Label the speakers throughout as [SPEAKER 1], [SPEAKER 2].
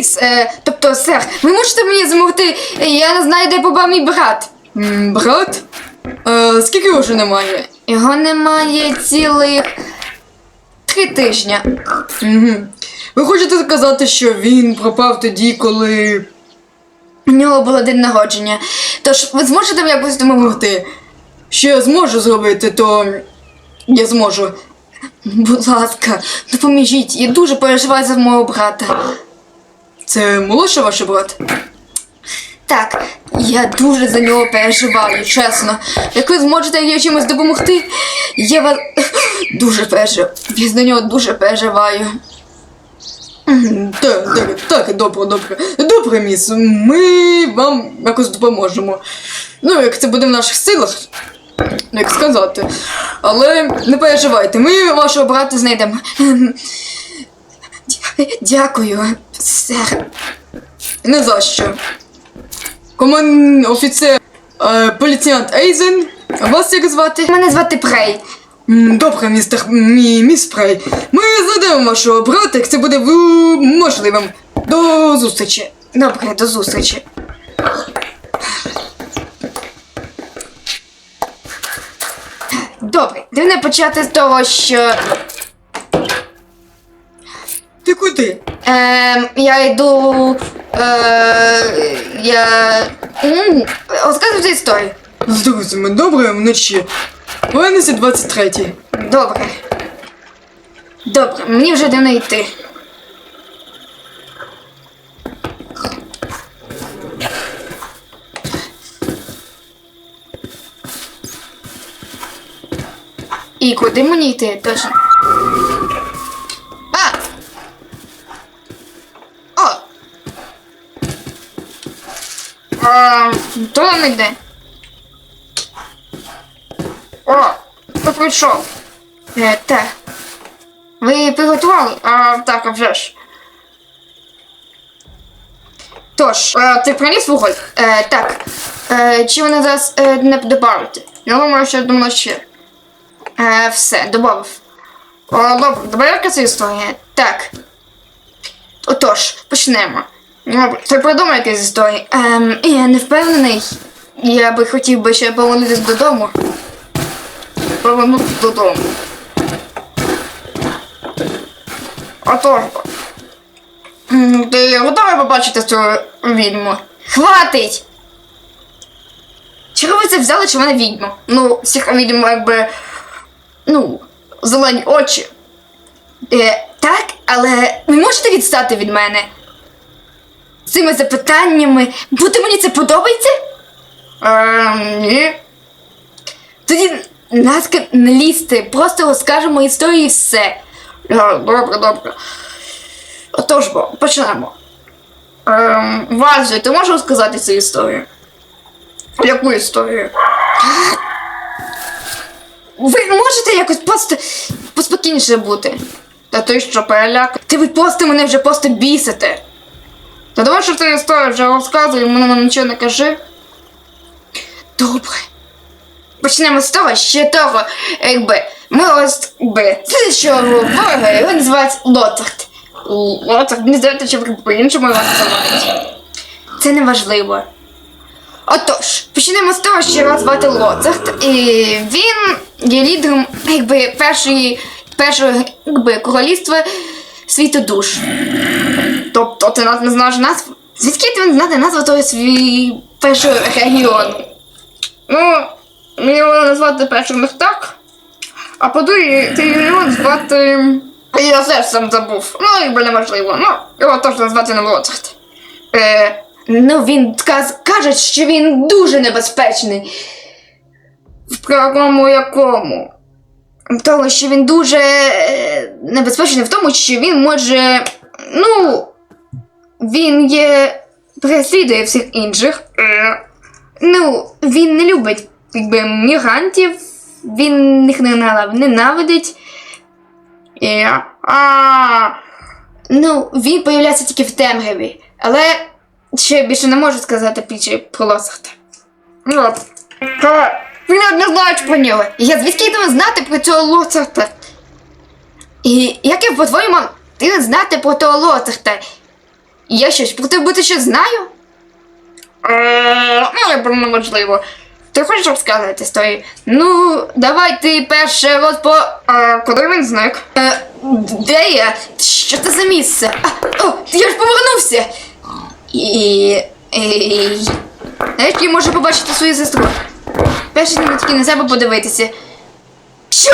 [SPEAKER 1] Ні, с- е, тобто, сер, ви можете мені допомогти? Я не знаю, де побав мій брат.
[SPEAKER 2] М, Брат? Е, скільки його вже немає?
[SPEAKER 1] Його немає цілих три тижні.
[SPEAKER 2] Ви хочете сказати, що він пропав тоді, коли.
[SPEAKER 1] У нього було день народження. Тож ви зможете мені якось допомогти?
[SPEAKER 2] Що я зможу зробити, то я зможу.
[SPEAKER 1] Будь ласка, допоможіть. Я дуже переживаю за мого брата.
[SPEAKER 2] Це молодший ваш брат?
[SPEAKER 1] Так, я дуже за нього переживаю, чесно. Як ви зможете мені чимось допомогти, я вас дуже переживаю. Я за нього дуже переживаю.
[SPEAKER 2] Так, так, так, добре, добре. Добре, міс. Ми вам якось допоможемо. Ну, як це буде в наших силах, як сказати. Але не переживайте, ми вашого брата знайдемо.
[SPEAKER 1] Дя- Дякую, сер.
[SPEAKER 2] Не за що. Коман офіцер е, поліціянт Ейзен. А вас як звати?
[SPEAKER 1] Мене звати Прей.
[SPEAKER 2] М, Добре, містер мі, міс Прей. Ми знайдемо вашого брата, як це буде в- можливим. До зустрічі.
[SPEAKER 1] Добре, до зустрічі. Добре, дивне почати з того, що
[SPEAKER 2] Ти куди?
[SPEAKER 1] Ем, я йду. Е, я. м, Розказуйте історію.
[SPEAKER 2] З друзями, добре вночі. Повернися 23-й.
[SPEAKER 1] Добре. Добре, мені вже дивно йти. І куди мені йти точно? А, то не йде. О, хто прийшов? Е, так. Ви приготували? А, так, а вже ж. Тож, е, ти приніс вуголь? Е, так. Е, чи вони зараз е, не добавити? Я думаю, що думаю ще. Е, все, добавив. О, добре, давай яка історія? Так. Отож, почнемо. Добре, ти придумай якісь історії. Ем, я не впевнений. Я би хотів би ще повернутися додому. Повернутися додому. Отож. м, Ти готовий побачити цю відьму? Хватить! Чого ви це взяли, чи вона відьма? Ну, всіх відьм якби. Ну, зелені очі. Е, так, але ви можете відстати від мене? Цими запитаннями. Бути мені це подобається? Ем, ні. Тоді ласка, не лізьте, просто розкажемо історію і все. Добре, добре. Отож бо, почнемо. Ем, ти можеш розказати цю історію? Яку історію? Ви можете якось просто поспокійніше бути. Та ти що, переляк? Ти ви просто мене вже просто бісите. Та давай, що ти історію вже розказуй, мене нам нічого не кажи. Добре. Почнемо з того, що того, якби, ми ось, якби, слідчого ворога, його називають Лоцарт. Лоцарт, мені здається, що по-іншому його називають. Це не важливо. Отож, почнемо з того, що його звати Лоцарт, і він є лідером, якби, першої, першого, якби, королівства світу душ. Тобто ти не знаєш назву? Звідки ти знати назву того свій першого регіону? Ну, мені його назвати першим так. А по-друге, ти його звати. Я теж сам забув. Ну, якби неможливо. Ну, його теж назвати не Лоцарт. Е, ну, він каже, що він дуже небезпечний. В якому якому? В тому, що він дуже е, небезпечний в тому, що він може. Ну. Він є. переслідує всіх інших. Е, Ну, він не любить якби мігрантів, він їх ненавидить. А, ну, він появляється тільки в темряві. Але ще більше не можу сказати більше про Лосарта. Ну, ви не знаєте про нього. Я звідки йдемо знати про цього Лосарта? І як я по-твоєму, ти знати про того Лосарта? Я щось про тебе бути ще знаю? Е, ну, я неважливо. Ти хочеш розказати історію? Ну, давай ти перше розпо... А, куди він зник? Е, де я? Що це за місце? А, о, я ж повернувся! І... і... Знаєш, я можу побачити свою сестру. Перше треба тільки на себе подивитися. Що?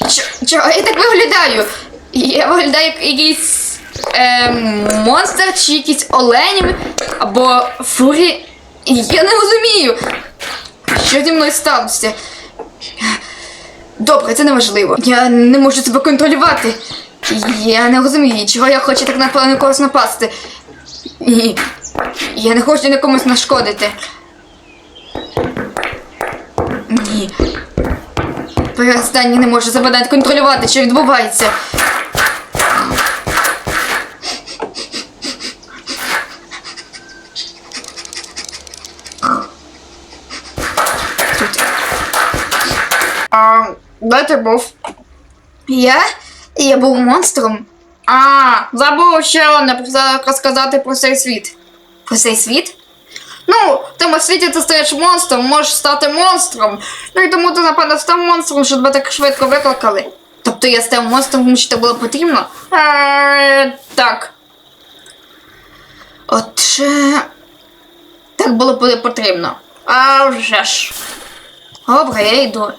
[SPEAKER 1] Чо- Чого я так виглядаю? Я виглядаю як якийсь ем, монстр чи якийсь олень або фурі. Я не розумію, що зі мною сталося. Добре, це не важливо. Я не можу себе контролювати. Я не розумію, чого я хочу так на на когось напасти. І я не хочу нікомусь нашкодити. Ні. Перестань, не можу навіть контролювати, що відбувається. Тут. А, де ти був? Я? Я був монстром. А, забув ще одне розказати про цей світ. Про цей світ? Ну, в тому світі ти стаєш монстром, можеш стати монстром. Ну і тому ти, напевно, став монстром, що тебе так швидко викликали. Тобто я став монстром, тому що це було потрібно? Е, так. Отже. Так було потрібно. А вже ж. Добре, я йду.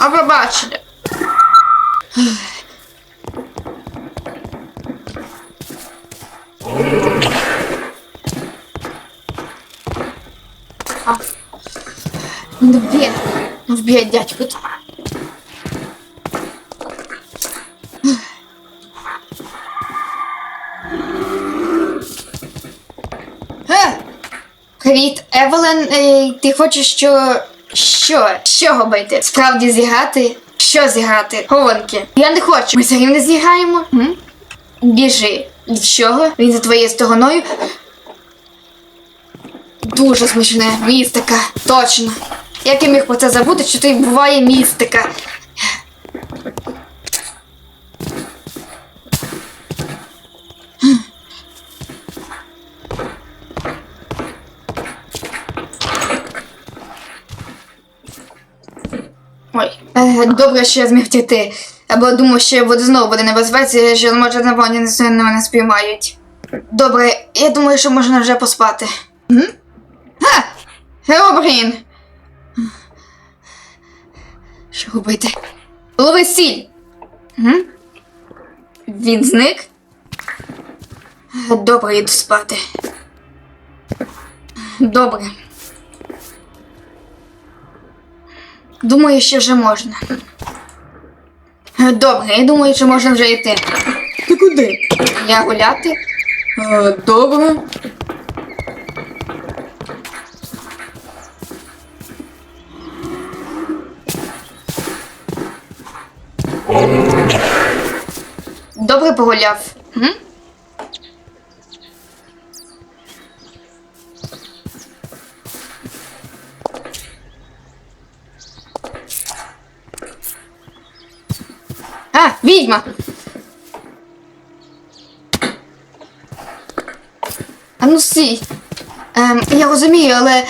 [SPEAKER 1] А побачили. Ну вб'є. Ну вб'є дядьку. Е, Привіт, Евелен. Е, ти хочеш що. Що? Що робити? Справді зіграти? Що зіграти? Голонки. Я не хочу. Ми все не зіграємо. М? Біжи. Від чого? Він за твоєю стороною. Дуже смішне. Містика. Точно. Як я міг про це забути, що тут буває містика. Добре, що я зміг втекти. Або думав, що я буду знову буде небезпеці, що може на вони на мене спіймають. Добре, я думаю, що можна вже поспати. М? А! Геобрін! Що робити? Лови сіль! Він зник? Добре, йду спати. Добре. Думаю, що вже можна. Е, Добре, я думаю, що можна вже йти.
[SPEAKER 2] Ти куди?
[SPEAKER 1] Я гуляти.
[SPEAKER 2] Е, добре.
[SPEAKER 1] Добре погуляв. М? А, відьма! А ну стій. Ем, я розумію, але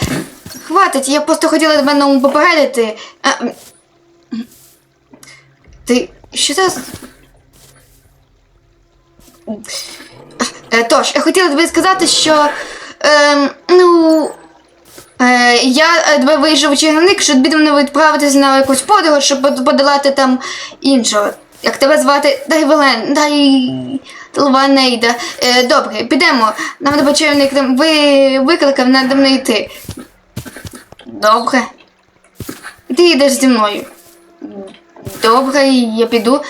[SPEAKER 1] хватить, я просто хотіла тебе попередити. Ем, ти що це? Е, Тож, я хотіла тобі сказати, що. Ем, ну. Е, я е, тебе вийшов у чарівник, щоб тобі мене відправитися на якусь подорож, щоб подолати там іншого. Як тебе звати? Дай Велен, дай Лванейда. Е, добре, підемо. Нам там ви викликав, треба мною йти. Добре. Ти йдеш зі мною. Добре, я піду.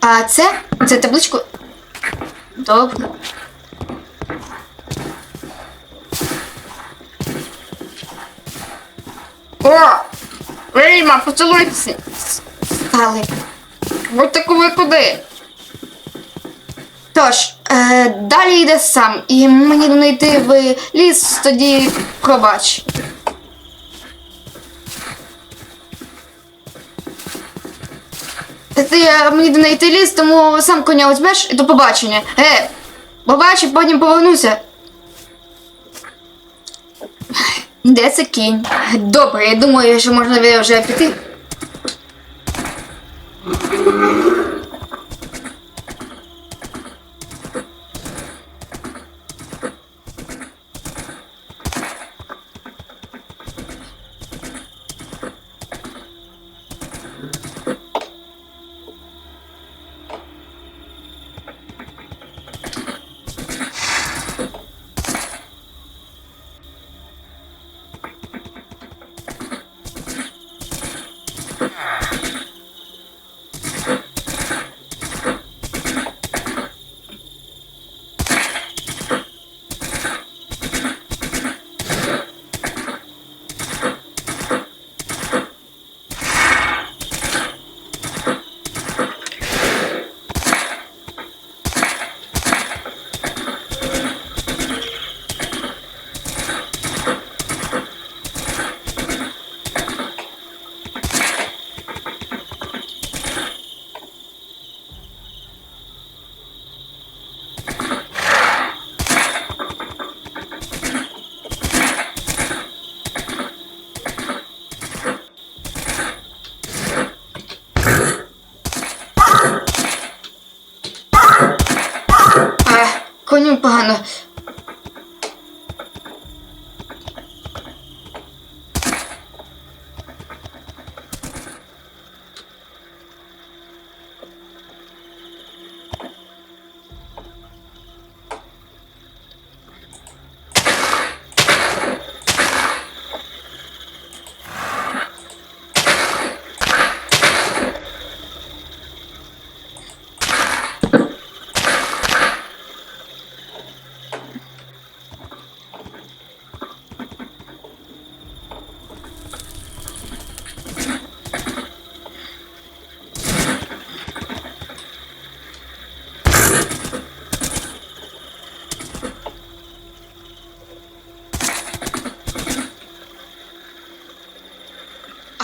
[SPEAKER 1] А це? Це табличку. Добре. О! Вельма, поцілуйтеся. Стали. Таку ви куди? Тож, Е, далі йде сам, і мені не йти в ліс, тоді пробач. Та ти е, мені не йти ліс, тому сам коня візьмеш і до побачення. Е, побачив, потім повернуся. Де це кінь? Добре, я думаю, що можна вже піти.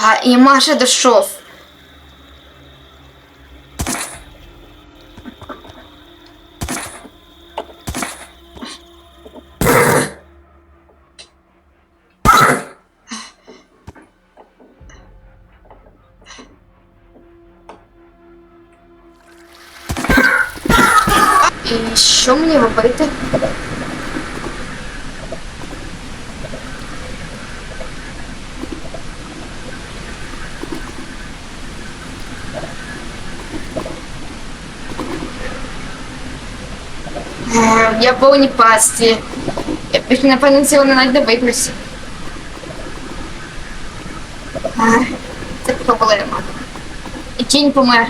[SPEAKER 1] А, і Маша дійшов. І що мені робити? Я повні пасті. Я більше напевно цього не навіть не. Е, Це проблема. І кінь помер.